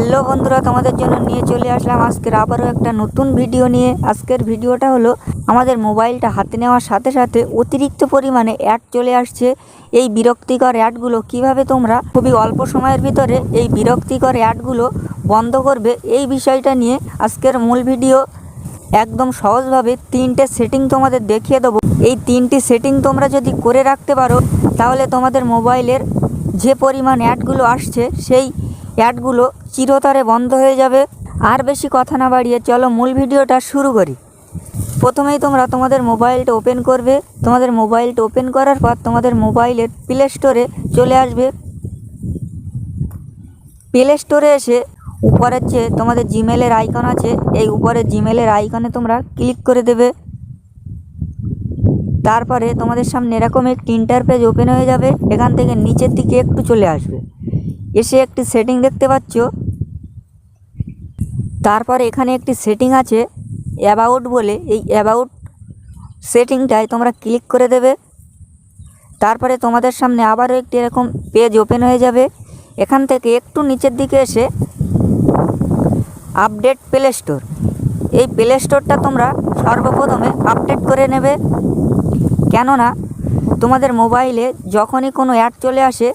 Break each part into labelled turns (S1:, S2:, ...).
S1: Hello বন্ধুরা, তোমাদের জন্য নিয়ে চলে আসলাম আজকের আবারও একটা নতুন ভিডিও নিয়ে। আজকের ভিডিওটা হলো, আমাদের মোবাইলটা হাতে নেওয়ার সাথে সাথে অতিরিক্ত পরিমাণে অ্যাড চলে আসছে। এই বিরক্তিকর অ্যাডগুলো কীভাবে তোমরা খুবই অল্প সময়ের ভিতরে এই বিরক্তিকর অ্যাডগুলো বন্ধ করবে, এই বিষয়টা নিয়ে আজকের মূল ভিডিও। একদম সহজভাবে তিনটে সেটিং তোমাদের দেখিয়ে দেবো। এই তিনটি সেটিং তোমরা যদি করে রাখতে পারো, তাহলে তোমাদের মোবাইলের যে পরিমাণ অ্যাডগুলো আসছে, সেই অ্যাডগুলো চিরতরে বন্ধ হয়ে যাবে। আর বেশি কথা না বাড়িয়ে চলো মূল ভিডিওটা শুরু করি। প্রথমেই তোমরা তোমাদের মোবাইলটা ওপেন করবে। তোমাদের মোবাইলটা ওপেন করার পর তোমাদের মোবাইলের প্লে স্টোরে চলে আসবে। প্লে স্টোরে এসে উপরের যে তোমাদের জিমেলের আইকন আছে, এই উপরে জিমেলের আইকনে তোমরা ক্লিক করে দেবে। তারপরে তোমাদের সামনে এরকম একটি ইন্টারপেজ ওপেন হয়ে যাবে। এখান থেকে নিচের দিকে একটু চলে আসবে। এসে একটি সেটিং দেখতে পাচ্ছ। তারপরে এখানে একটি সেটিং আছে অ্যাবাউট বলে। এই অ্যাবাউট সেটিংটায় তোমরা ক্লিক করে দেবে। তারপরে তোমাদের সামনে আবারও একটি এরকম পেজ ওপেন হয়ে যাবে। এখান থেকে একটু নিচের দিকে এসে আপডেট প্লে স্টোর এই প্লে স্টোরটা তোমরা সর্বপ্রথমে আপডেট করে নেবে। কেননা তোমাদের মোবাইলে যখনই কোনো অ্যাড চলে আসে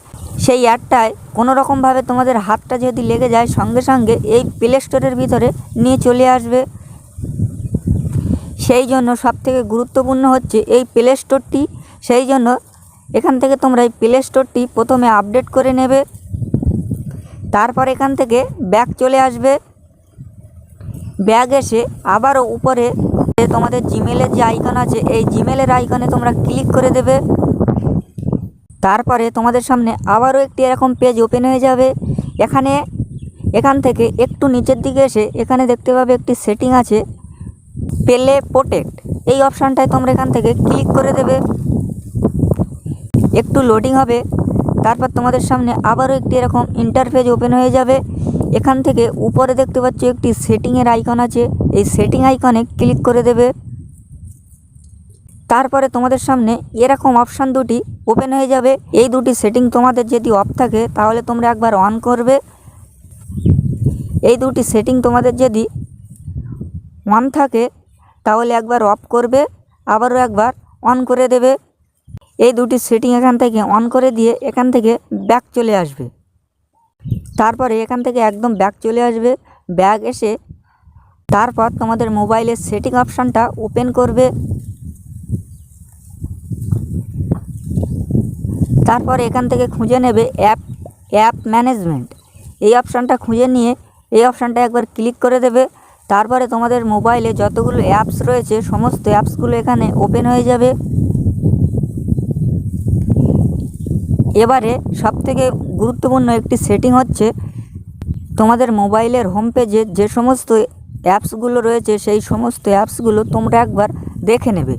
S1: সেই অ্যাডটায় কোনো রকমভাবে তোমাদের হাতটা যদি লেগে যায় সঙ্গে সঙ্গে এই প্লে স্টোরের ভিতরে নিয়ে চলে আসবে। সেই জন্য সবথেকে গুরুত্বপূর্ণ হচ্ছে এই প্লে স্টোরটি সেই জন্য এখান থেকে তোমরা এই প্লে স্টোরটি প্রথমে আপডেট করে নেবে। তারপর এখান থেকে ব্যাগ চলে আসবে। ব্যাগ এসে আবারও উপরে তোমাদের জিমেলের যে আইকন আছে, এই জিমেলের আইকনে তোমরা ক্লিক করে দেবে। তারপরে তোমাদের সামনে আবারও একটি এরকম পেজ ওপেন হয়ে যাবে। এখানে, এখান থেকে একটু নিচের দিকে এসে এখানে দেখতে পাবে একটি সেটিং আছে পেলে প্রোটেক্ট এই অপশানটায় তোমরা এখান থেকে ক্লিক করে দেবে। একটু লোডিং হবে, তারপর তোমাদের সামনে আবারও একটি এরকম ইন্টারফেস ওপেন হয়ে যাবে। এখান থেকে উপরে দেখতে পাচ্ছ একটি সেটিংয়ের আইকন আছে। এই সেটিং আইকনে ক্লিক করে দেবে। তারপরে তোমাদের সামনে এরকম অপশান দুটি ওপেন হয়ে যাবে। এই দুটি সেটিং তোমাদের যদি অফ থাকে, তাহলে তোমরা একবার অন করবে। এই দুটি সেটিং তোমাদের যদি অন থাকে, তাহলে একবার অফ করবে, আবারও একবার অন করে দেবে। এই দুটি সেটিং এখান থেকে অন করে দিয়ে এখান থেকে ব্যাক চলে আসবে। তারপরে এখান থেকে একদম ব্যাক চলে আসবে। ব্যাগ এসে তারপর তোমাদের মোবাইলের সেটিং অপশানটা ওপেন করবে। তারপর এখান থেকে খুঁজে নেবে অ্যাপ অ্যাপ ম্যানেজমেন্ট। এই অপশানটা খুঁজে নিয়ে এই অপশানটা একবার ক্লিক করে দেবে। তারপরে তোমাদের মোবাইলে যতগুলো অ্যাপস রয়েছে, সমস্ত অ্যাপসগুলো এখানে ওপেন হয়ে যাবে। এবারে সবথেকে গুরুত্বপূর্ণ একটি সেটিং হচ্ছে তোমাদের মোবাইলের হোম পেজে যে সমস্ত অ্যাপসগুলো রয়েছে, সেই সমস্ত অ্যাপসগুলো তোমরা একবার দেখে নেবে।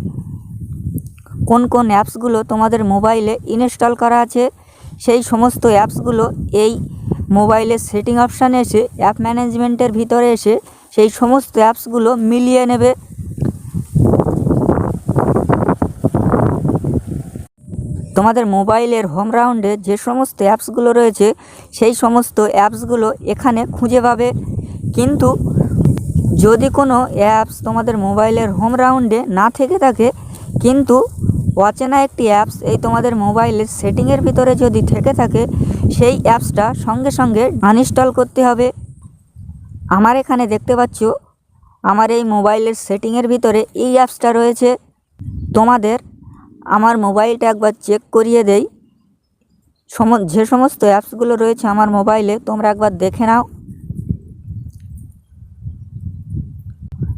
S1: কোন কোন অ্যাপসগুলো তোমাদের মোবাইলে ইনস্টল করা আছে? সেই সমস্ত অ্যাপসগুলো এই মোবাইলের সেটিং অপশানে এসে, অ্যাপ ম্যানেজমেন্টের ভিতরে এসে, সেই সমস্ত অ্যাপসগুলো মিলিয়ে নেবে। তোমাদের মোবাইলের হোম রাউন্ডে যে সমস্ত অ্যাপসগুলো রয়েছে, সেই সমস্ত অ্যাপসগুলো এখানে খুঁজে পাবে। কিন্তু যদি কোনো অ্যাপস তোমাদের মোবাইলের হোম রাউন্ডে না থেকে থাকে, কিন্তু অচেনা একটি অ্যাপস এই তোমাদের মোবাইলের সেটিংয়ের ভিতরে যদি থেকে থাকে, সেই অ্যাপসটা সঙ্গে সঙ্গে আনইনস্টল করতে হবে। আমার এখানে দেখতে পাচ্ছ, আমার এই মোবাইলের সেটিংয়ের ভিতরে এই অ্যাপসটা রয়েছে। তোমাদের আমার মোবাইলটা একবার চেক করিয়ে দেই। সম, যে সমস্ত অ্যাপসগুলো রয়েছে আমার মোবাইলে তোমরা একবার দেখে নাও।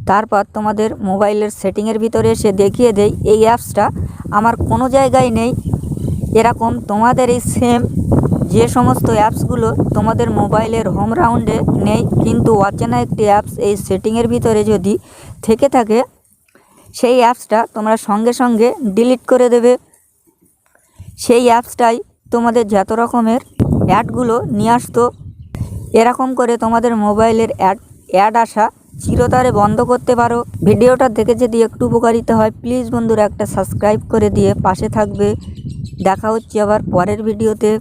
S1: তারপর তোমাদের মোবাইলের সেটিংয়ের ভিতরে এসে দেখিয়ে দেই, এই অ্যাপসটা আমার কোনো জায়গায় নেই। এরকম তোমাদের এই সেম যে সমস্ত অ্যাপসগুলো তোমাদের মোবাইলের হোম রাউন্ডে নেই, কিন্তু অচেনা একটি অ্যাপস এই সেটিংয়ের ভিতরে যদি থেকে থাকে, সেই অ্যাপসটা তোমরা সঙ্গে সঙ্গে ডিলিট করে দেবে। সেই অ্যাপসটাই তোমাদের যত রকমের অ্যাডগুলো নিয়ে আসতো, এরকম করে তোমাদের মোবাইলের অ্যাড অ্যাড আসা চিরতরে বন্ধ করতে পারো। ভিডিওটা দেখে যদি একটু উপকারিত হয় প্লিজ বন্ধুরা একটা সাবস্ক্রাইব করে দিয়ে পাশে থাকবে। দেখা হচ্ছে আবার পরের ভিডিওতে।